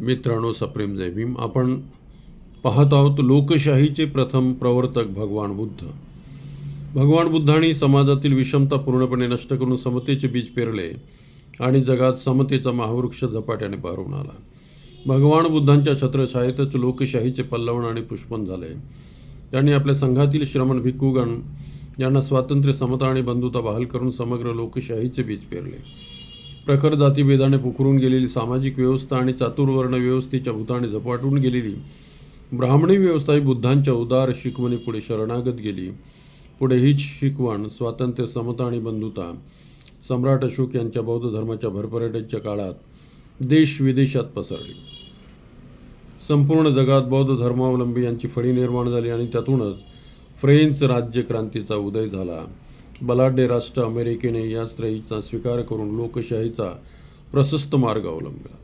मित्रांनो सप्रेम जय भीम. आपण पाहत आहोत लोकशाहीचे प्रथम प्रवर्तक भगवान बुद्ध. भगवान बुद्धांनी समाजातील विषमता पूर्णपणे नष्ट करून समतेचे बीज पेरले आणि जगात समतेचा महावृक्ष झपाट्याने बहरून आला. भगवान बुद्धांच्या छत्रछायेतच लोकशाहीचे पल्लवण आणि पुष्पन झाले. त्यांनी आपल्या संघातील श्रमण भिक्खुगण यांना स्वातंत्र्य समता आणि बंधुता बहाल करून समग्र लोकशाहीचे बीज पेरले. प्रखर जातीभेदाने पुखरून गेलेली सामाजिक व्यवस्था आणि चातुर्वर्ण व्यवस्थेच्या भूताने झपाटून गेलेली ब्राह्मणी व्यवस्था ही बुद्धांच्या उदार शिकवणी पुढे शरणागत गेली. पुढे हीच शिकवण स्वातंत्र्य समता आणि बंधुता सम्राट अशोक यांच्या बौद्ध धर्माच्या भरभराटीच्या काळात देश विदेशात पसरली. संपूर्ण जगात बौद्ध धर्मावलंबी यांची फळी निर्माण झाली आणि त्यातूनच फ्रेंच राज्यक्रांतीचा उदय झाला. बलाढ्य राष्ट्र अमेरिकेने या स्त्रीचा स्वीकार करून लोकशाहीचा प्रशस्त मार्ग अवलंबला.